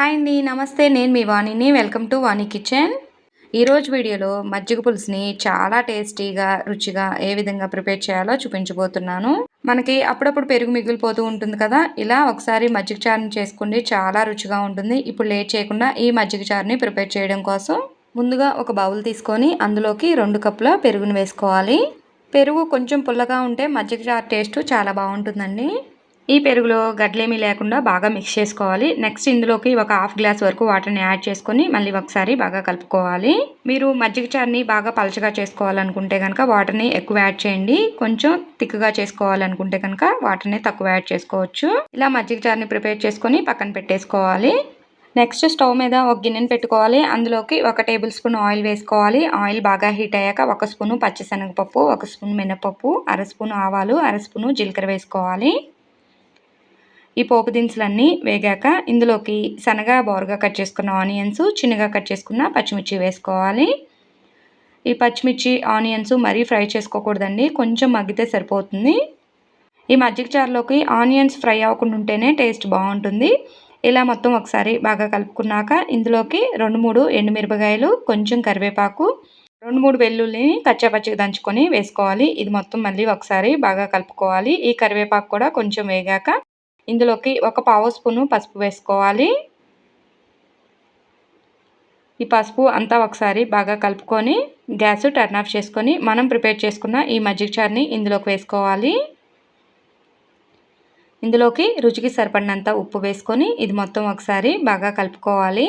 Hi అండి నమస్తే నేను మీ వాణిని. Welcome to Vani kitchen. ఈరోజు వీడియోలో మజ్జిగ పులుసుని చాలా టేస్టీగా రుచిగా ఏ విధంగా ప్రిపేర్ చేయాలో చూపించబోతున్నాను. మనకి అప్పుడప్పుడు పెరుగు మిగిలిపోతూ ఉంటుంది కదా ఇలా ఒకసారి మజ్జిగ చారుని చేసుకోండి చాలా రుచిగా ఉంటుంది. ఇప్పుడు లేట్ చేయకుండా ఈ మజ్జిగ చారుని ప్రిపేర్ చేయడం కోసం ముందుగా ఒక బౌల్ తీసుకొని అందులోకి రెండు కప్పుల పెరుగును వేసుకోవాలి. పెరుగు కొంచెం పుల్లగా ఉంటే మజ్జిగ చారు టేస్ట్ చాలా బాగుంటుందండి. ఈ పెరుగులో గడ్లేమీ లేకుండా బాగా మిక్స్ చేసుకోవాలి. నెక్స్ట్ ఇందులోకి ఒక హాఫ్ గ్లాస్ వరకు వాటర్ని యాడ్ చేసుకొని మళ్ళీ ఒకసారి బాగా కలుపుకోవాలి. మీరు మజ్జిగ చారుని బాగా పలచగా చేసుకోవాలనుకుంటే కనుక వాటర్ని ఎక్కువ యాడ్ చేయండి. కొంచెం థిక్గా చేసుకోవాలనుకుంటే కనుక వాటర్ని తక్కువ యాడ్ చేసుకోవచ్చు. ఇలా మజ్జిగ చారుని ప్రిపేర్ చేసుకొని పక్కన పెట్టేసుకోవాలి. నెక్స్ట్ స్టవ్ మీద ఒక గిన్నెని పెట్టుకోవాలి. అందులోకి ఒక టేబుల్ స్పూన్ ఆయిల్ వేసుకోవాలి. ఆయిల్ బాగా హీట్ అయ్యాక ఒక స్పూను పచ్చిశనగపప్పు ఒక స్పూన్ మినపప్పు అర స్పూన్ ఆవాలు అర స్పూను జీలకర్ర వేసుకోవాలి. ఈ పోపు దినుసులన్నీ వేగాక ఇందులోకి సన్నగా బోరగా కట్ చేసుకున్న ఆనియన్స్ చిన్నగా కట్ చేసుకున్న పచ్చిమిర్చి వేసుకోవాలి. ఈ పచ్చిమిర్చి ఆనియన్స్ మరీ ఫ్రై చేసుకోకూడదండి కొంచెం మగ్గితే సరిపోతుంది. ఈ మజ్జిగ చారులోకి ఆనియన్స్ ఫ్రై అవ్వకుండా ఉంటేనే టేస్ట్ బాగుంటుంది. ఇలా మొత్తం ఒకసారి బాగా కలుపుకున్నాక ఇందులోకి రెండు మూడు ఎండుమిరపకాయలు కొంచెం కరివేపాకు రెండు మూడు వెల్లుల్లిని కచ్చాపచ్చిగా దంచుకొని వేసుకోవాలి. ఇది మొత్తం మళ్ళీ ఒకసారి బాగా కలుపుకోవాలి. ఈ కరివేపాకు కూడా కొంచెం వేగాక ఇందులోకి ఒక పావు స్పూను పసుపు వేసుకోవాలి. ఈ పసుపు అంతా ఒకసారి బాగా కలుపుకొని గ్యాస్ టర్న్ ఆఫ్ చేసుకొని మనం ప్రిపేర్ చేసుకున్న ఈ మజ్జిగ చారుని ఇందులోకి వేసుకోవాలి. ఇందులోకి రుచికి సరిపడినంత ఉప్పు వేసుకొని ఇది మొత్తం ఒకసారి బాగా కలుపుకోవాలి.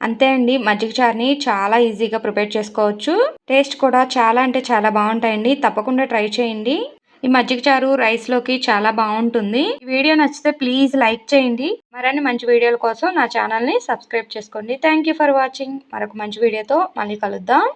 అంతే అండి మజ్జిగ చారుని చాలా ఈజీగా ప్రిపేర్ చేసుకోవచ్చు. టేస్ట్ కూడా చాలా అంటే చాలా బాగుంటాయండి. తప్పకుండా ట్రై చేయండి. ఈ మజ్జిగ చారు రైస్లోకి చాలా బాగుంటుంది. ఈ వీడియో నచ్చితే ప్లీజ్ లైక్ చేయండి. మరిన్ని మంచి వీడియోల కోసం నా ఛానల్ని సబ్స్క్రైబ్ చేసుకోండి. థ్యాంక్ ఫర్ వాచింగ్ మరొక మంచి వీడియోతో మళ్ళీ కలుద్దాం.